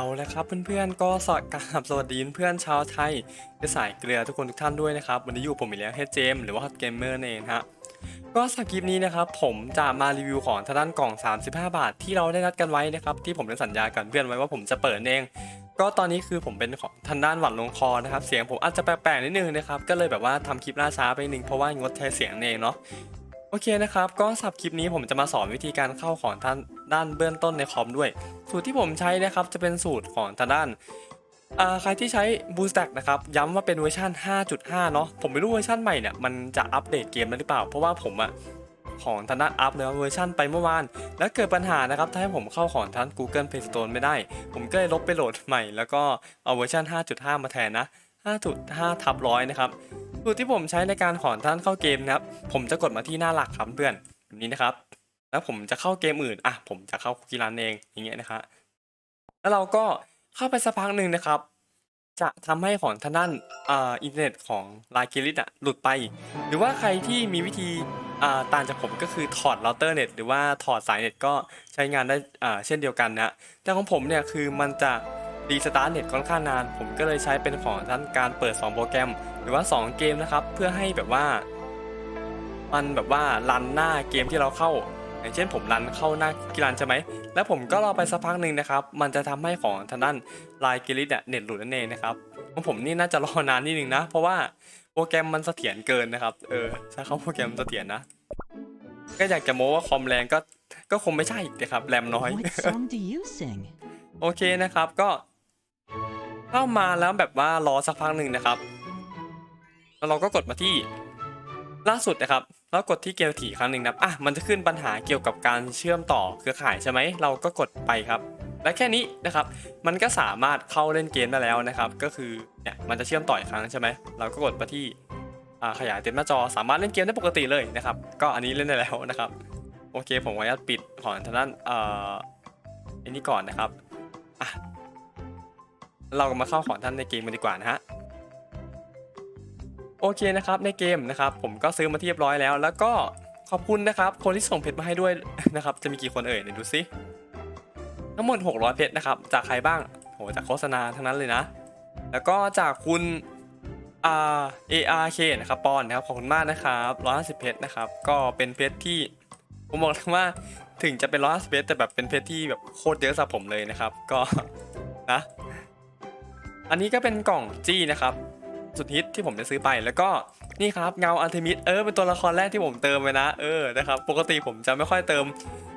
เอาละครับเพื่อนๆก็สวัสดีครับสวัสดีเพื่อนชาวไทยและสายเกลือทุกคนทุกท่านด้วยนะครับวันนี้อยู่ผมอีกแล้วเฮดเจมหรือว่าฮอตเกมเมอร์เองฮะก็สคริปนี้นะครับผมจะมารีวิวของทางด้านกล่อง 35 บาท ที่เราได้นัดกันไว้นะครับที่ผมได้สัญญากับเพื่อนไว้ว่าผมจะเปิดเอง ก็ตอนนี้คือผมเป็นของทางด้านหวัดลงคอนะครับเสียงผมอาจจะแปลกๆนิดนึงนะครับก็เลยแบบว่าทำคลิปล่าช้าไปนิดนึงเพราะว่างดใช้เสียงเองเนาะ โอเคนะครับ ก็สับคลิปนี้ผมจะมาสอนวิธีการเข้าของท่างด้านเบื้องต้นในคอมด้วย สูตรที่ผมใช้นะครับจะเป็นสูตรของทางด้านใครที่ใช้ Boostack นะครับย้ำว่าเป็นเวอร์ชัน5.5 เนาะผมไม่รู้เวอร์ชันใหม่เนี่ยมันจะอัปเดตเกมได้หรือเปล่า เพราะว่าผมอะของทางด้านอัพเลยเวอร์ชันไปเมื่อวาน แล้วเกิดปัญหานะครับถ้าให้ผมเข้าของทาง Google Play Store ไม่ได้ ผมก็เลยลบไปโหลดใหม่ แล้วก็เอาเวอร์ชัน5.5 มาแทนนะ 5.5ทับร้อยนะครับสูตรที่ผมใช้ในการขอนท่านเข้าเกมนะครับ ผมจะกดมาที่หน้าหลักครับเพื่อนแบบนี้นะครับ แล้วผมจะเข้าเกมอื่นอะผมจะเข้าคุกกี้รันเองอย่างเงี้ยนะครับแล้วเราก็เข้าไปสักพักหนึ่งนะครับ จะทำให้ของทางด้านอ่าอินเทอร์เน็ตของลายกิลิตอะหลุดไป หรือว่าใครที่มีวิธีอ่าต่างจากผมก็คือถอดเราเตอร์เน็ตหรือว่าถอดสายเน็ตก็ใช้งานได้อ่าเช่นเดียวกันนะแต่ของผมเนี่ยคือมันจะ รีสตาร์ทเน็ตค่อนข้างนาน ผมก็เลยใช้เป็นของท่านการเปิด 2 โปรแกรม หรือว่า 2 เกมนะครับ เพื่อให้แบบว่า มันแบบว่ารันหน้าเกมที่เราเข้า อย่างเช่นผมรันเข้าหน้ากีรันใช่ไหม แล้วผมก็รอไปสักพักหนึ่งนะครับ มันจะทำให้ของทางด้านไลน์กิลิตเน็ตหลุดนั่นเองนะครับของผมนี่น่าจะรอนานนิดนึงนะ เพราะว่าโปรแกรมมันเสถียรเกินนะครับ เออใช้คำว่าโปรแกรมเสถียรนะ ก็อยากจะโม้ว่าคอมแรงก็ก็คงไม่ใช่นะครับแรมน้อย What song do you sing? โอเคนะครับ ก็ เข้ามาแล้วแบบว่ารอสักพักหนึ่งนะครับ แล้วเราก็กดมาที่ล่าสุดนะครับ แล้วกดที่เกลถี่ครั้งหนึ่งนะอะมันจะขึ้นปัญหาเกี่ยวกับการเชื่อมต่อเครือข่ายใช่ไหมเราก็กดไปครับ และแค่นี้นะครับ มันก็สามารถเข้าเล่นเกมได้แล้วนะครับ ก็คือเนี่ยมันจะเชื่อมต่ออีกครั้งใช่ไหมเราก็กดไปที่ขยายเต็มหน้าจอสามารถเล่นเกมได้ปกติเลยนะครับ ก็อันนี้เล่นได้แล้วนะครับ โอเคผมขออนุญาตปิดของทางด้านเอ่ออันนี้ก่อนนะครับ เรามาเข้าของท่านในเกมกันดีกว่านะฮะโอเคนะครับในเกมนะครับ ผมก็ซื้อมาที่เรียบร้อยแล้ว แล้วก็ขอบคุณนะครับ คนที่ส่งเพชรมาให้ด้วยนะครับ จะมีกี่คนเอ่ยเดี๋ยวดูซิทั้งหมด 600 เพชรนะครับ จากใครบ้างโหจากโฆษณาทั้งนั้นเลยนะ แล้วก็จากคุณอ่า ARK นะครับปอนนะครับขอบคุณมากนะครับ150เพชรนะครับก็เป็นเพชรที่ผมบอกเลยว่าถึงจะเป็น150เพชรแต่แบบเป็นเพชรที่แบบโคตรเยอะสำหรับผมเลยนะครับ ก็นะ อันนี้ก็เป็นกล่องจี้นะครับ สุดฮิตที่ผมได้ซื้อไปแล้วก็นี่ครับเงาอันเทมิดเออเป็นตัวละครแรกที่ผมเติมไปนะเออนะครับปกติผมจะไม่ค่อยเติม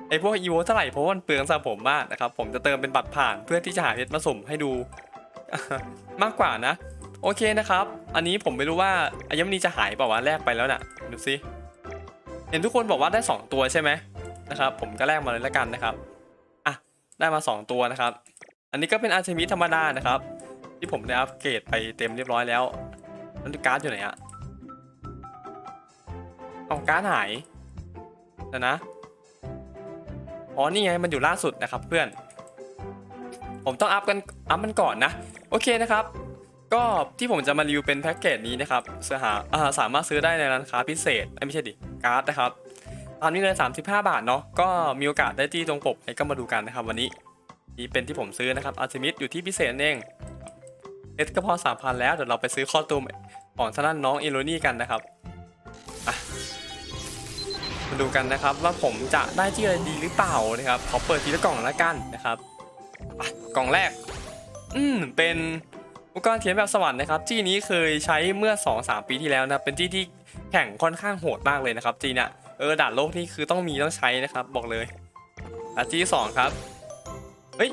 ไอพวกอีโวเท่าไหร่เพราะว่ามันเปลืองสับผมมากนะครับผมจะเติมเป็นบัตรผ่านเพื่อที่จะหาเพชรมาสุ่มให้ดูมากกว่านะ โอเคนะครับ อันนี้ผมไม่รู้ว่าอายมณีจะหายเปล่าวะแลกไปแล้วน่ะดูสิเห็นทุกคนบอกว่าได้ 2 ตัวใช่ไหมนะครับผมก็แลกมาเลยแล้วกันนะครับอะได้มา 2 ตัวนะครับ อันนี้ก็เป็นอาร์เทมิสธรรมดานะครับ ที่ผมได้อัปเกรดไปเต็มเรียบร้อยแล้วแล้วการ์ดอยู่ไหนอะเอาการ์ดหายเดี๋ยวนะอ๋อนี่ไงมันอยู่ล่าสุดนะครับเพื่อน ผมต้องอัพกันอัพมันก่อนนะ โอเคนะครับ ก็ที่ผมจะมารีวิวเป็นแพ็กเกจนี้นะครับเสื้อหาอ่าสามารถซื้อได้ในร้านค้าพิเศษไม่ใช่ดิการ์ดนะครับตามนี้เลย35 บาทเนาะก็มีโอกาสได้ที่ตรงปกให้ก็มาดูกันนะครับวันนี้นี่เป็นที่ผมซื้อนะครับอาร์เทมิสอยู่ที่พิเศษนั่นเอง เอสก็พอสามพันแล้วเดี๋ยวเราไปซื้อคอตูมของท่านน้องเอโรนี่กันนะครับมาดูกันนะครับว่าผมจะได้ที่อะไรดีหรือเปล่านะครับขอเปิดทีละกล่องละกันนะครับกล่องแรก อืมเป็นอุปกรณ์เขียนแบบสวรรค์นะครับจี้นี้เคยใช้เมื่อ 2-3 ปีที่แล้วนะเป็นจี้ที่แข่งค่อนข้างโหดมากเลยนะครับจี้เนี่ยเออด่านโลกนี่คือต้องมีต้องใช้นะครับ บอกเลยอะจี้สองครับเฮ้ย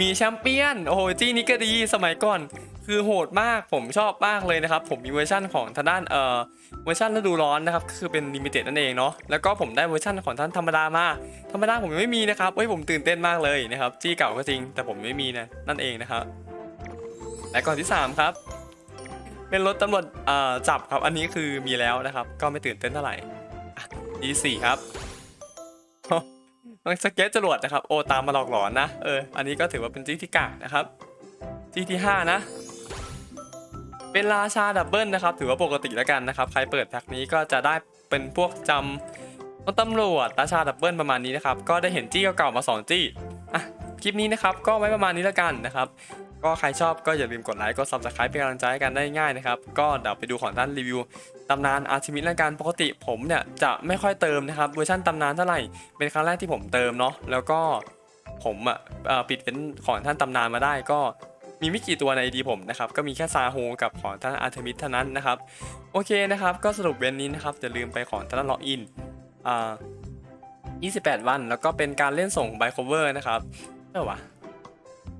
มีแชมเปี้ยนโอ้โหจี้นี้ก็ดีสมัยก่อน คือโหดมากผมชอบมากเลยนะครับ ผมมีเวอร์ชั่นของทางด้านเอ่อเวอร์ชันฤดูร้อนนะครับคือเป็นลิมิเต็ดนั่นเองเนาะแล้วก็ผมได้เวอร์ชันของท่านธรรมดามาธรรมดาผมยังไม่มีนะครับเฮ้ยผมตื่นเต้นมากเลยนะครับจี้เก่าก็จริง แต่ผมไม่มีนะนั่นเองนะครับและก่อนที่ 3 ครับ เป็นรถตำรวจเอ่อจับครับอันนี้คือมีแล้วนะครับ ก็ไม่ตื่นเต้นเท่าไหร่อะดีสี่ครับ ลองสเก็ตจรวดนะครับ โอตามมาหลอกหลอนนะ เออ อันนี้ก็ถือว่าเป็นจี้ที่กากนะครับจี้ที่ห้านะ เป็นราชาดับเบิลนะครับ ถือว่าปกติแล้วกันนะครับ ใครเปิดแพ็คนี้ก็จะได้เป็นพวกจำต้นตำรวจราชาดับเบิลประมาณนี้นะครับ ก็ได้เห็นจี้เก่าๆมาสองจี้ อะ คลิปนี้นะครับ ก็ไว้ประมาณนี้แล้วกันนะครับ ก็ใครชอบก็อย่าลืมกดไลค์กด subscribe เป็นกำลังใจให้กันได้ง่ายนะครับ ก็เดี๋ยวไปดูของท่านรีวิวตำนานอาร์ทิมิสแล้วกันปกติผมเนี่ยจะไม่ค่อยเติมนะครับเวอร์ชันตำนานเท่าไหร่เป็นครั้งแรกที่ผมเติมเนาะแล้วก็ผมอะปิดเป็นของท่านตำนานมาได้ก็มีไม่กี่ตัวในดีผมนะครับก็มีแค่ซาโฮกับของท่านอาร์เทมิสเท่านั้นนะครับโอเคนะครับก็สรุปเวนนี้นะครับอย่าลืมไปของท่านล็อกอินอ่า28 วัน แล้วก็เป็นการเล่นส่งไบโคเวอร์นะครับเออวะ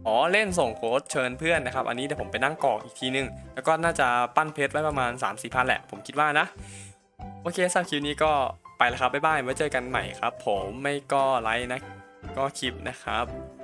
อ๋อเล่นส่งโค้ดเชิญเพื่อนนะครับ อันนี้เดี๋ยวผมไปนั่งกรอกอีกทีนึง แล้วก็น่าจะปั้นเพชรไว้ประมาณ 3 4พันแหละ ผมคิดว่านะ โอเคสำหรับคลิปนี้ก็ไปแล้วครับ บ๊ายบายไว้เจอกันใหม่ครับ ผมไม่ก็ไลค์นะ ก็คลิปนะครับ